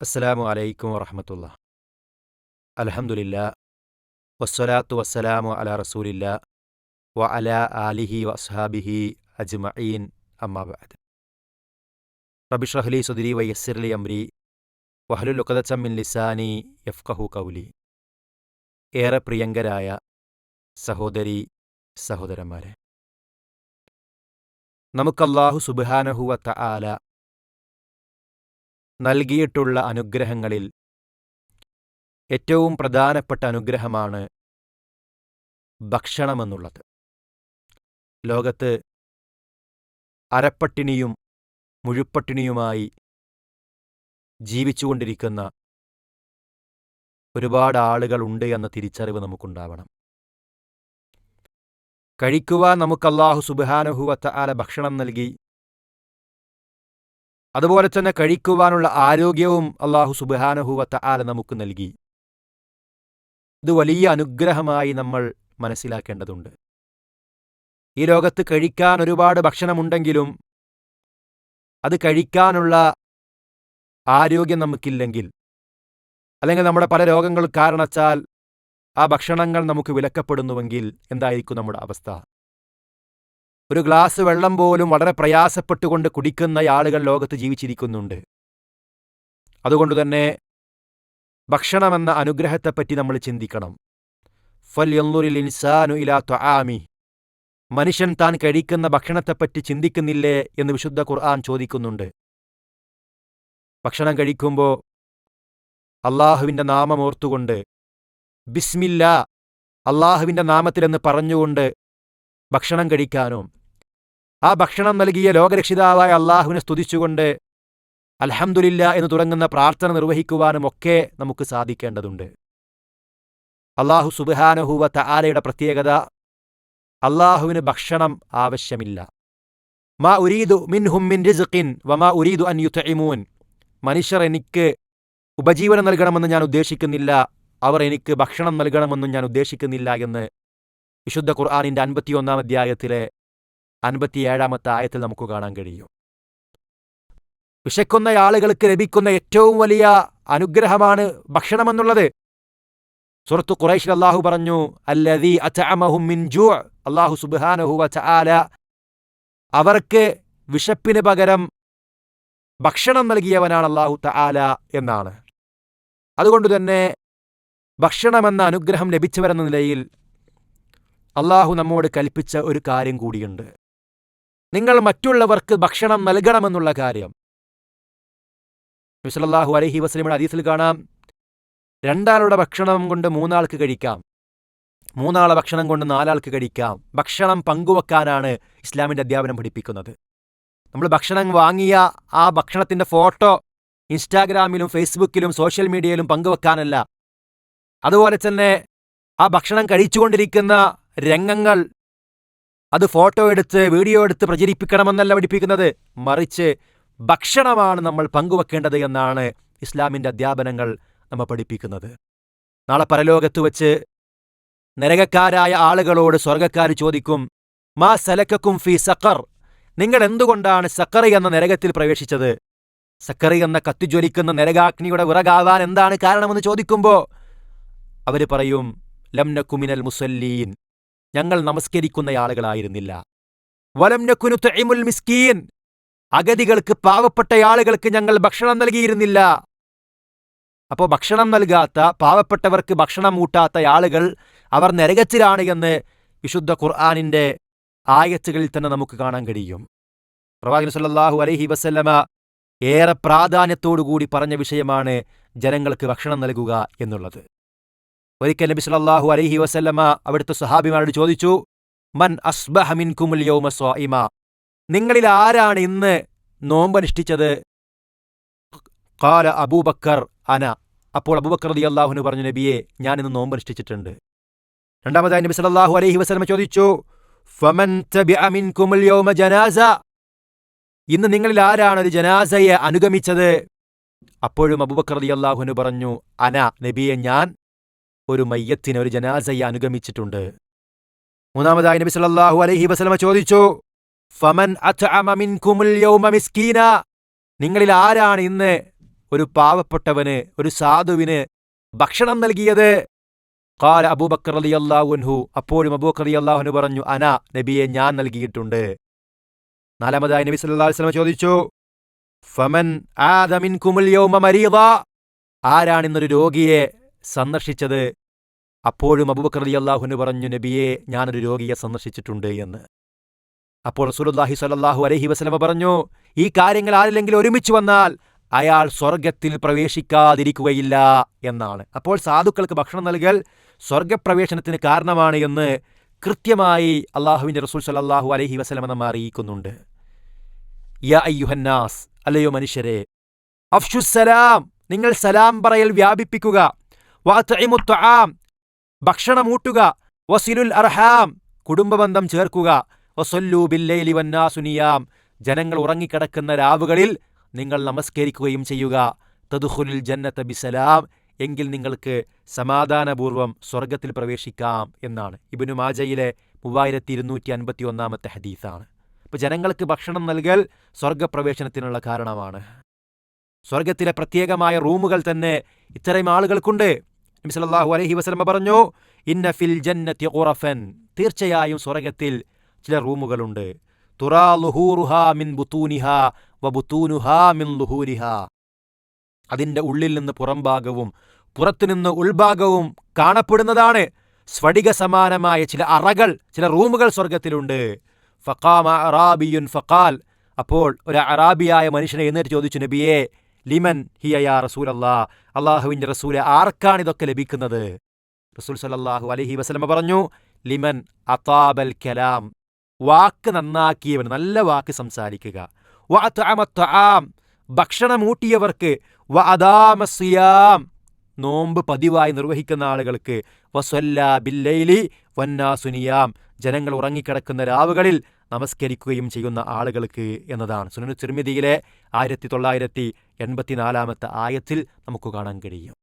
അസ്സലാമു അലൈക്കും വറഹമത്തുള്ള അലഹമുല്ല വസ്സലാത്തു വസ്സലാമു അല റസൂലില്ല വ അല ആലിഹി വസ്ഹാബിഹി അജ്മഈൻ അമ്മാബാദ് റബിഷ്റഹ്ലി സുദിരി വയസ്സിർലി അംരി വഹലുലുക്കതച്ചമ്മിൻ ലിസാനി യഫ്കഹു കൗലി ഏറെ പ്രിയങ്കരായ സഹോദരി സഹോദരന്മാരെ. നമുക്കല്ലാഹു സുബാനഹുവ തആല നൽകിയിട്ടുള്ള അനുഗ്രഹങ്ങളിൽ ഏറ്റവും പ്രധാനപ്പെട്ട അനുഗ്രഹമാണ് ഭക്ഷണമെന്നുള്ളത്. ലോകത്ത് അരപ്പട്ടിണിയും മുഴുപ്പട്ടിണിയുമായി ജീവിച്ചുകൊണ്ടിരിക്കുന്ന ഒരുപാട് ആളുകളുണ്ട് എന്ന തിരിച്ചറിവ് നമുക്കുണ്ടാവണം. കഴിക്കുവാൻ നമുക്ക് അള്ളാഹു സുബാനഹുവത്ത ആല ഭക്ഷണം നൽകി അതുപോലെ തന്നെ കഴിക്കുവാനുള്ള ആരോഗ്യവും അള്ളാഹു സുബാനഹുവത്ത ആല നമുക്ക് നൽകി. ഇത് വലിയ അനുഗ്രഹമായി നമ്മൾ മനസ്സിലാക്കേണ്ടതുണ്ട്. ഈ ലോകത്ത് കഴിക്കാൻ ഒരുപാട് ഭക്ഷണമുണ്ടെങ്കിലും അത് കഴിക്കാനുള്ള ആരോഗ്യം നമുക്കില്ലെങ്കിൽ അല്ലെങ്കിൽ നമ്മുടെ പല രോഗങ്ങൾ കാരണച്ചാൽ ആ ഭക്ഷണങ്ങൾ നമുക്ക് വിലക്കപ്പെടുന്നുവെങ്കിൽ എന്തായിരിക്കും നമ്മുടെ അവസ്ഥ? ഒരു ഗ്ലാസ് വെള്ളം പോലും വളരെ പ്രയാസപ്പെട്ടുകൊണ്ട് കുടിക്കുന്ന ആളുകൾ ലോകത്ത് ജീവിച്ചിരിക്കുന്നുണ്ട്. അതുകൊണ്ട് തന്നെ ഭക്ഷണമെന്ന അനുഗ്രഹത്തെപ്പറ്റി നമ്മൾ ചിന്തിക്കണം. ഫൽ യന്നുറിൽ ഇൻസാനു ഇലാ ത്വആമി മനുഷ്യൻ താൻ കഴിക്കുന്ന ഭക്ഷണത്തെപ്പറ്റി ചിന്തിക്കുന്നില്ലേ എന്ന് വിശുദ്ധ ഖുർആൻ ചോദിക്കുന്നുണ്ട്. ഭക്ഷണം കഴിക്കുമ്പോൾ അള്ളാഹുവിന്റെ നാമം ഓർത്തുകൊണ്ട് ബിസ്മില്ല അള്ളാഹുവിന്റെ നാമത്തിലെന്ന് പറഞ്ഞുകൊണ്ട് ഭക്ഷണം കഴിക്കാനോ ആ ഭക്ഷണം നൽകിയ ലോകരക്ഷിതാവായ അള്ളാഹുവിനെ സ്തുതിച്ചുകൊണ്ട് അൽഹംദുലില്ല എന്ന് തുടങ്ങുന്ന പ്രാർത്ഥന നിർവഹിക്കുവാനും ഒക്കെ നമുക്ക് സാധിക്കേണ്ടതുണ്ട്. അള്ളാഹു സുബാനഹുവ തആലയുടെ പ്രത്യേകത അള്ളാഹുവിന് ഭക്ഷണം ആവശ്യമില്ല. മാ ഉരീദു മിൻ മിൻ റിസുഖിൻ വമാ ഉരീദു അൻ യുത്ഇമൂൻ. മനുഷ്യർ എനിക്ക് ഉപജീവനം നൽകണമെന്ന് ഞാൻ ഉദ്ദേശിക്കുന്നില്ല അവർ എനിക്ക് ഭക്ഷണം നൽകണമെന്നും ഞാൻ ഉദ്ദേശിക്കുന്നില്ല എന്ന് വിശുദ്ധ ഖുർആാനിന്റെ അൻപത്തിയൊന്നാം അധ്യായത്തിലെ അൻപത്തിയേഴാമത്തെ ആയത്തിൽ നമുക്ക് കാണാൻ കഴിയും. വിശക്കുന്ന ആളുകൾക്ക് ലഭിക്കുന്ന ഏറ്റവും വലിയ അനുഗ്രഹമാണ് ഭക്ഷണമെന്നുള്ളത് സുഹൃത്തു ഖുറൈഷിൽ അള്ളാഹു പറഞ്ഞു അള്ളാഹു സുബാനഹു അവർക്ക് വിശപ്പിന് പകരം ഭക്ഷണം നൽകിയവനാണ് അള്ളാഹു തആല എന്നാണ്. അതുകൊണ്ട് തന്നെ ഭക്ഷണമെന്ന അനുഗ്രഹം ലഭിച്ചവരെന്ന നിലയിൽ അള്ളാഹു നമ്മോട് കൽപ്പിച്ച ഒരു കാര്യം കൂടിയുണ്ട്. നിങ്ങൾ മറ്റുള്ളവർക്ക് ഭക്ഷണം നൽകണമെന്നുള്ള കാര്യം. മിസ്ലാഹു അലഹി വസ്ലിമിയുടെ അതീസിൽ കാണാം. രണ്ടാളുടെ ഭക്ഷണം കൊണ്ട് മൂന്നാൾക്ക് കഴിക്കാം. മൂന്നാളെ ഭക്ഷണം കൊണ്ട് നാലാൾക്ക് കഴിക്കാം. ഭക്ഷണം പങ്കുവെക്കാനാണ് ഇസ്ലാമിന്റെ അധ്യാപനം പഠിപ്പിക്കുന്നത്. നമ്മൾ ഭക്ഷണം വാങ്ങിയ ആ ഭക്ഷണത്തിന്റെ ഫോട്ടോ ഇൻസ്റ്റാഗ്രാമിലും ഫേസ്ബുക്കിലും സോഷ്യൽ മീഡിയയിലും പങ്കുവെക്കാനല്ല. അതുപോലെ തന്നെ ആ ഭക്ഷണം കഴിച്ചുകൊണ്ടിരിക്കുന്ന രംഗങ്ങൾ അത് ഫോട്ടോ എടുത്ത് വീഡിയോ എടുത്ത് പ്രചരിപ്പിക്കണമെന്നല്ല പഠിപ്പിക്കുന്നത്. മറിച്ച് ഭക്ഷണമാണ് നമ്മൾ പങ്കുവെക്കേണ്ടത് എന്നാണ് ഇസ്ലാമിന്റെ അധ്യാപനങ്ങൾ നമ്മൾ പഠിപ്പിക്കുന്നത്. നാളെ പരലോകത്ത് വച്ച് നരകക്കാരായ ആളുകളോട് സ്വർഗക്കാർ ചോദിക്കും മാ സലക്കക്കും ഫി സക്കർ നിങ്ങൾ എന്തുകൊണ്ടാണ് സക്കറി എന്ന നരകത്തിൽ പ്രവേശിച്ചത്? സക്കറി എന്ന കത്തിജ്വലിക്കുന്ന നരകാഗ്നിയുടെ വിറകാവാൻ എന്താണ് കാരണമെന്ന് ചോദിക്കുമ്പോൾ അവർ പറയും ലംനക്കുമിനൽ മുസല്ലീൻ. ഞങ്ങൾ നമസ്കരിക്കുന്ന ആളുകളായിരുന്നില്ല വലംനക്കുനു തൈമുൽ മിസ്കീൻ. അഗതികൾക്ക് പാവപ്പെട്ട ആളുകൾക്ക് ഞങ്ങൾ ഭക്ഷണം നൽകിയിരുന്നില്ല. അപ്പോൾ ഭക്ഷണം നൽകാത്ത പാവപ്പെട്ടവർക്ക് ഭക്ഷണം മൂട്ടാത്ത ആളുകൾ അവർ നരകത്തിലാണ് എന്ന് വിശുദ്ധ ഖുർആാനിന്റെ ആയത്തുകളിൽ തന്നെ നമുക്ക് കാണാൻ കഴിയും. പ്രവാചകൻ സല്ലാഹു അലഹി വസല്ലമ ഏറെ പ്രാധാന്യത്തോടുകൂടി പറഞ്ഞ വിഷയമാണ് ജനങ്ങൾക്ക് ഭക്ഷണം നൽകുക എന്നുള്ളത്. ഒരിക്കൽ നബി സല്ലല്ലാഹു അലൈഹി വസല്ലമ അവിടുത്തെ സഹാബിമാരോട് ചോദിച്ചു മൻ അസ്ബഹ മിൻകുമുൽ യൗമ സ്വായിമ നിങ്ങളിൽ ആരാണ് ഇന്ന് നോമ്പനുഷ്ഠിച്ചത് കാല അബൂബക്കർ അന. അപ്പോൾ അബൂബക്കർ അലി അള്ളാഹുന് പറഞ്ഞു നബിയെ ഞാൻ ഇന്ന് നോമ്പനുഷ്ഠിച്ചിട്ടുണ്ട് രണ്ടാമതായി നബി സല്ലല്ലാഹു അലൈഹി വസല്ലമ ചോദിച്ചു ഫമൻ യൗമ ജനാസ? ഇന്ന് നിങ്ങളിൽ ആരാണ് ഒരു ജനാസയെ അനുഗമിച്ചത്? അപ്പോഴും അബൂബക്കർ അലി അള്ളാഹുനു പറഞ്ഞു അന നബിയെ ഞാൻ ഒരു മയ്യത്തിന് ഒരു ജനാസയെ അനുഗമിച്ചിട്ടുണ്ട്. മൂന്നാമതായി നബി സല്ലല്ലാഹു അലൈഹി വസല്ലമ ചോദിച്ചു ഫമൻ മിൻകുമുൽ യൗമ മിസ്കീന? നിങ്ങളിൽ ആരാണ് ഇന്ന് ഒരു പാവപ്പെട്ടവന് ഒരു സാധുവിന് ഭക്ഷണം നൽകിയത്? കാല അബൂബക്കർ അലി അള്ളാഹുൻഹു അപ്പോഴും അബൂബക്കർ അലി അള്ളാഹുനു പറഞ്ഞു അന നബിയെ ഞാൻ നൽകിയിട്ടുണ്ട്. നാലാമതായി നബി സല്ലല്ലാഹു വസ്ലമ ചോദിച്ചു ഫമൻ ആദമിൻ കുമുൽ യൗമ മരീദ? ആരാണ് ഇന്നൊരു രോഗിയെ സന്ദർശിച്ചത്? അപ്പോഴും അബൂബക്കർ അലി അള്ളാഹുവിന് പറഞ്ഞു നബിയെ ഞാനൊരു രോഗിയെ സന്ദർശിച്ചിട്ടുണ്ട് എന്ന്. അപ്പോൾ റസൂലുള്ളാഹി സ്വല്ലല്ലാഹു അലഹി വസ്ലമ പറഞ്ഞു ഈ കാര്യങ്ങൾ ആരിലെങ്കിലും ഒരുമിച്ച് വന്നാൽ അയാൾ സ്വർഗത്തിൽ പ്രവേശിക്കാതിരിക്കുകയില്ല എന്നാണ്. അപ്പോൾ സാധുക്കൾക്ക് ഭക്ഷണം നൽകൽ സ്വർഗപ്രവേശനത്തിന് കാരണമാണ് എന്ന് കൃത്യമായി അള്ളാഹുവിന്റെ റസൂൽ സലല്ലാഹു അലഹി വസ്ലമ നമ്മെ അറിയിക്കുന്നുണ്ട്. യ അയ്യുഹന്നാസ് അല്ലയോ മനുഷ്യരെ അഫ്ഷുസലാം നിങ്ങൾ സലാം പറയൽ വ്യാപിപ്പിക്കുക. വാത്ഇമുത്ത്ആം ഭക്ഷണമൂട്ടുക. വസിലുൽ അർഹാം. കുടുംബബന്ധം ചേർക്കുക. വസല്ലൂ ബില്ലൈലി വന്നാസുനിയാം ജനങ്ങൾ ഉറങ്ങിക്കിടക്കുന്ന രാവുകളിൽ നിങ്ങൾ നമസ്കരിക്കുകയും ചെയ്യുക. തദുഹുലുൽ ജന്നത്ത ബിസലാം. എങ്കിൽ നിങ്ങൾക്ക് സമാധാനപൂർവം സ്വർഗത്തിൽ പ്രവേശിക്കാം എന്നാണ്. ഇബിനു മാജയിലെ മൂവായിരത്തി ഇരുന്നൂറ്റി അൻപത്തി ഒന്നാമത്തെ ഹദീസാണ്. അപ്പോൾ ജനങ്ങൾക്ക് ഭക്ഷണം നൽകൽ സ്വർഗപ്രവേശനത്തിനുള്ള കാരണമാണ്. സ്വർഗത്തിലെ പ്രത്യേകമായ റൂമുകൾ തന്നെ ഇത്തരം ആളുകൾക്കുണ്ട്. നബി സല്ലല്ലാഹു അലൈഹി വസല്ലമ പറഞ്ഞു ഇന്ന ഫിൽ ജന്നത്തി ഖുറഫൻ. തീർച്ചയായും സ്വർഗത്തിൽ ചില റൂമുകളുണ്ട്. തുറാ ലുഹൂറുഹാ മിൻ ബുത്തൂനിഹാ വ ബുത്തൂനുഹാ മിൻ ലുഹൂരിഹാ. അതിന്റെ ഉള്ളിൽ നിന്ന് പുറംഭാഗവും പുറത്തുനിന്ന് ഉൾഭാഗവും കാണപ്പെടുന്നതാണ് സ്ഫടിക സമാനമായ ചില അറകൾ ചില റൂമുകൾ സ്വർഗത്തിലുണ്ട്. ഫഖാമ അറാബിയുൻ ഫക്കാൽ അപ്പോൾ ഒരു അറാബിയായ മനുഷ്യനെ എന്നിട്ട് ചോദിച്ചു നബിയെ ലിമൻ ഹിയയാ റസൂലല്ലാ അള്ളാഹുവിന്റെ റസൂലെ ആർക്കാണ് ഇതൊക്കെ ലഭിക്കുന്നത്? റസൂൽ സല്ലല്ലാഹു അലഹി വസ്ലമ പറഞ്ഞു ലിമൻ അതാബൽ കലാം വാക്ക് നന്നാക്കിയവൻ നല്ല വാക്ക് സംസാരിക്കുക. വ അത്അമ ത്വആം ഭക്ഷണമൂട്ടിയവർക്ക് വ അദാമ സിയാം നോമ്പ് പതിവായി നിർവഹിക്കുന്ന ആളുകൾക്ക് വസ്വല്ല ബില്ലൈലി വന്നാസുനിയാം ജനങ്ങൾ ഉറങ്ങിക്കിടക്കുന്ന രാവുകളിൽ നമസ്കരിക്കുകയും ചെയ്യുന്ന ആളുകൾക്ക് എന്നതാണ്. സുനനു ചിർമിതിയിലെ ആയിരത്തി തൊള്ളായിരത്തി എൺപത്തിനാലാമത്തെ ആയത്തിൽ നമുക്ക് കാണാൻ കഴിയും.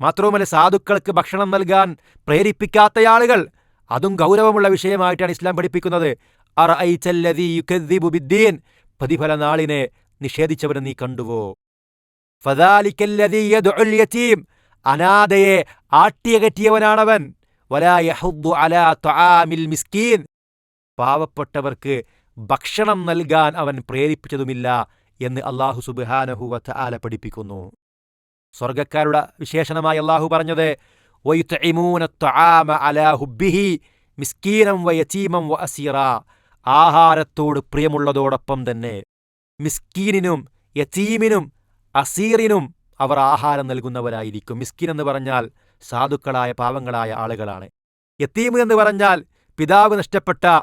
മാത്രവുമല്ല സാധുക്കൾക്ക് ഭക്ഷണം നൽകാൻ പ്രേരിപ്പിക്കാത്ത ആളുകൾ അതും ഗൗരവമുള്ള വിഷയമായിട്ടാണ് ഇസ്ലാം പഠിപ്പിക്കുന്നത്. പ്രതിഫല നാളിനെ നിഷേധിച്ചവരെ നീ കണ്ടുവോ? അനാഥയെ ആട്ടിയകറ്റിയവനാണവൻ. പാവപ്പെട്ടവർക്ക് ഭക്ഷണം നൽകാൻ അവൻ പ്രേരിപ്പിച്ചതുമില്ല. എന്ന് അള്ളാഹു സുബ്ഹാനഹു ആല പഠിപ്പിക്കുന്നു. സ്വർഗക്കാരുടെ വിശേഷണമായി അള്ളാഹു പറഞ്ഞത് വ ആഹാരത്തോട് പ്രിയമുള്ളതോടൊപ്പം തന്നെ മിസ്കീനിനും യതീമിനും അസീറിനും അവർ ആഹാരം നൽകുന്നവരായിരിക്കും. മിസ്കീൻ എന്ന് പറഞ്ഞാൽ സാധുക്കളായ പാവങ്ങളായ ആളുകളാണ്. യത്തീം എന്ന് പറഞ്ഞാൽ പിതാവ് നഷ്ടപ്പെട്ട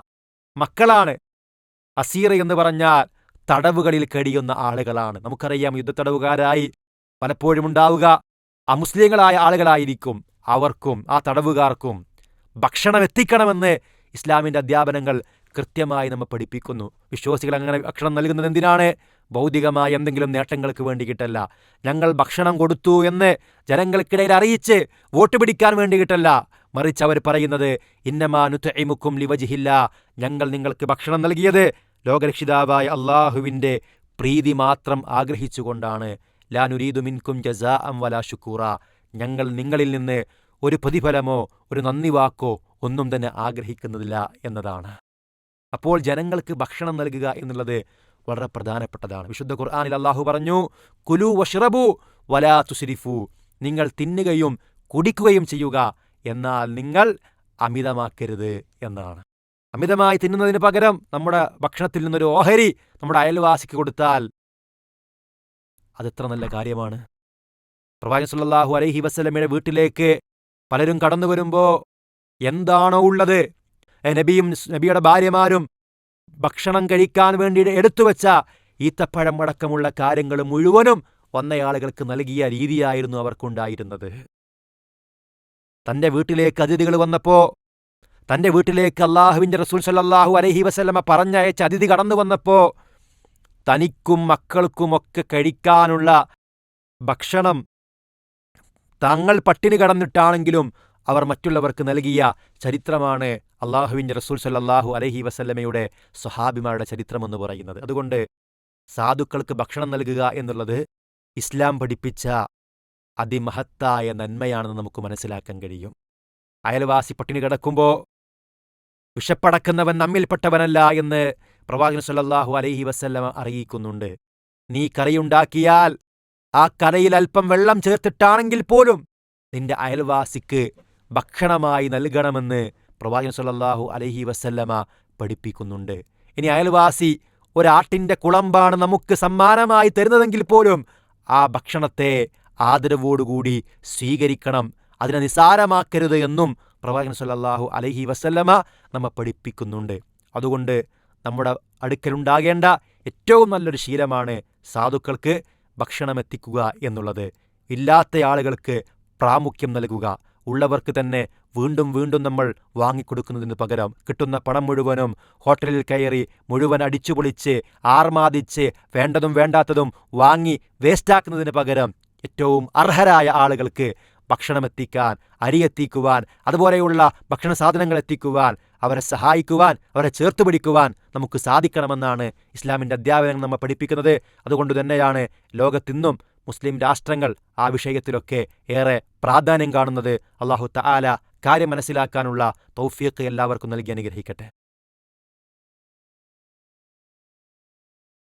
മക്കളാണ്. അസീർ എന്ന് പറഞ്ഞാൽ തടവുകളിൽ കഴിയുന്ന ആളുകളാണ്. നമുക്കറിയാം യുദ്ധത്തടവുകാരായി പലപ്പോഴും ഉണ്ടാവുക. അമുസ്ലിങ്ങളായ ആളുകളായിരിക്കും അവർക്കും ആ തടവുകാർക്കും ഭക്ഷണം എത്തിക്കണമെന്ന് ഇസ്ലാമിന്റെ അധ്യാപനങ്ങൾ കൃത്യമായി നമ്മൾ പഠിപ്പിക്കുന്നു. വിശ്വാസികൾ അങ്ങനെ ഭക്ഷണം നൽകുന്നത് എന്തിനാണ്? ഭൗതികമായ എന്തെങ്കിലും നേട്ടങ്ങൾക്ക് വേണ്ടിയിട്ടല്ല. ഞങ്ങൾ ഭക്ഷണം കൊടുത്തു എന്ന് ജനങ്ങൾക്കിടയിൽ അറിയിച്ച് വോട്ട് പിടിക്കാൻ വേണ്ടിയിട്ടല്ല. മറിച്ച് അവർ പറയുന്നത് ഇന്നമാനുത്തൈമുക്കും ലിവജിഹില്ല. ഞങ്ങൾ നിങ്ങൾക്ക് ഭക്ഷണം നൽകിയത് ലോകരക്ഷിതാവായ അള്ളാഹുവിന്റെ പ്രീതി മാത്രം ആഗ്രഹിച്ചുകൊണ്ടാണ് ലാനുരീദു മിൻകും ജസാ അം വലാ ഷുക്കൂറ ഞങ്ങൾ നിങ്ങളിൽ നിന്ന് ഒരു പ്രതിഫലമോ ഒരു നന്ദി വാക്കോ ഒന്നും തന്നെ ആഗ്രഹിക്കുന്നതില്ല എന്നതാണ്. അപ്പോൾ ജനങ്ങൾക്ക് ഭക്ഷണം നൽകുക എന്നുള്ളത് വളരെ പ്രധാനപ്പെട്ടതാണ്. വിശുദ്ധ ഖുർആാനിൽ അള്ളാഹു പറഞ്ഞു കുലു വഷറബു വലാ തുസിരിഫു. നിങ്ങൾ തിന്നുകയും കുടിക്കുകയും ചെയ്യുക എന്നാൽ നിങ്ങൾ അമിതമാക്കരുത് എന്നാണ്. അമിതമായി തിന്നുന്നതിന് പകരം നമ്മുടെ ഭക്ഷണത്തിൽ നിന്നൊരു ഓഹരി നമ്മുടെ അയൽവാസിക്ക് കൊടുത്താൽ അതെത്ര നല്ല കാര്യമാണ്. പ്രവാചകൻ സുല്ലാഹു അലൈഹി വസല്ലമയുടെ വീട്ടിലേക്ക് പലരും കടന്നു വരുമ്പോൾ എന്താണോ ഉള്ളത്? നബിയും നബിയുടെ ഭാര്യമാരും ഭക്ഷണം കഴിക്കാൻ വേണ്ടി എടുത്തുവെച്ച ഈത്തപ്പഴം അടക്കമുള്ള കാര്യങ്ങൾ മുഴുവനും വന്നയാളുകൾക്ക് നൽകിയ രീതിയായിരുന്നു അവർക്കുണ്ടായിരുന്നത്. തന്റെ വീട്ടിലേക്ക് അതിഥികൾ വന്നപ്പോ തന്റെ വീട്ടിലേക്ക് അള്ളാഹുവിന്റെ റസൂൽ സല്ലാഹു അലഹി വസല്ലമ പറഞ്ഞയച്ച അതിഥി കടന്നു വന്നപ്പോൾ തനിക്കും മക്കൾക്കുമൊക്കെ കഴിക്കാനുള്ള ഭക്ഷണം തങ്ങൾ പട്ടിണി കടന്നിട്ടാണെങ്കിലും അവർ മറ്റുള്ളവർക്ക് നൽകിയ ചരിത്രമാണ് അള്ളാഹുവിന്റെ റസൂൽ സല്ലല്ലാഹു അലൈഹി വസല്ലമയുടെ സ്വഹാബിമാരുടെ ചരിത്രമെന്ന് പറയുന്നത്. അതുകൊണ്ട് സാധുക്കൾക്ക് ഭക്ഷണം നൽകുക എന്നുള്ളത് ഇസ്ലാം പഠിപ്പിച്ച അതിമഹത്തായ നന്മയാണെന്ന് നമുക്ക് മനസ്സിലാക്കാൻ കഴിയും. അയൽവാസി പട്ടിണി കിടക്കുമ്പോൾ വിഷപ്പടക്കുന്നവൻ നമ്മിൽപ്പെട്ടവനല്ല എന്ന് പ്രവാചകൻ സല്ലാഹു അലൈഹി വസല്ലമ അറിയിക്കുന്നുണ്ട്. നീ കറിയുണ്ടാക്കിയാൽ ആ കറിയിൽ അല്പം വെള്ളം ചേർത്തിട്ടാണെങ്കിൽ പോലും നിന്റെ അയൽവാസിക്ക് ഭക്ഷണമായി നൽകണമെന്ന് പ്രവാചകൻ സല്ലാഹു അലഹി വസല്ലമ പഠിപ്പിക്കുന്നുണ്ട്. ഇനി അയൽവാസി ഒരാട്ടിന്റെ കുളമ്പാണ് നമുക്ക് സമ്മാനമായി തരുന്നതെങ്കിൽ പോലും ആ ഭക്ഷണത്തെ ആദരവോടുകൂടി സ്വീകരിക്കണം അതിനെ നിസാരമാക്കരുത് എന്നും പ്രവാചകൻ സല്ലാഹു അലഹി വസല്ലമ നമ്മെ പഠിപ്പിക്കുന്നുണ്ട്. അതുകൊണ്ട് നമ്മുടെ അടുക്കലുണ്ടാകേണ്ട ഏറ്റവും നല്ലൊരു ശീലമാണ് സാധുക്കൾക്ക് ഭക്ഷണം എത്തിക്കുക എന്നുള്ളത്. ഇല്ലാത്ത ആളുകൾക്ക് പ്രാമുഖ്യം നൽകുക. ഉള്ളവർക്ക് തന്നെ വീണ്ടും വീണ്ടും നമ്മൾ വാങ്ങിക്കൊടുക്കുന്നതിന് പകരം കിട്ടുന്ന പണം മുഴുവനും ഹോട്ടലിൽ കയറി മുഴുവൻ അടിച്ചുപൊളിച്ച് ആർമാദിച്ച് വേണ്ടതും വേണ്ടാത്തതും വാങ്ങി വേസ്റ്റാക്കുന്നതിന് പകരം ഏറ്റവും അർഹരായ ആളുകൾക്ക് ഭക്ഷണം എത്തിക്കാൻ അരി എത്തിക്കുവാൻ അതുപോലെയുള്ള ഭക്ഷണ സാധനങ്ങൾ എത്തിക്കുവാൻ അവരെ സഹായിക്കുവാൻ അവരെ ചേർത്ത് പിടിക്കുവാൻ നമുക്ക് സാധിക്കണമെന്നാണ് ഇസ്ലാമിന്റെ അധ്യാപനം നമ്മെ പഠിപ്പിക്കുന്നത്. അതുകൊണ്ട് തന്നെയാണ് ലോകത്തിന്നും മുസ്ലിം രാഷ്ട്രങ്ങൾ ആ വിഷയത്തിലൊക്കെ ഏറെ പ്രാധാന്യം കാണുന്നത്. അള്ളാഹു തആല കാര്യം മനസ്സിലാക്കാനുള്ള തൗഫീഖ് എല്ലാവർക്കും നൽകി അനുഗ്രഹിക്കട്ടെ.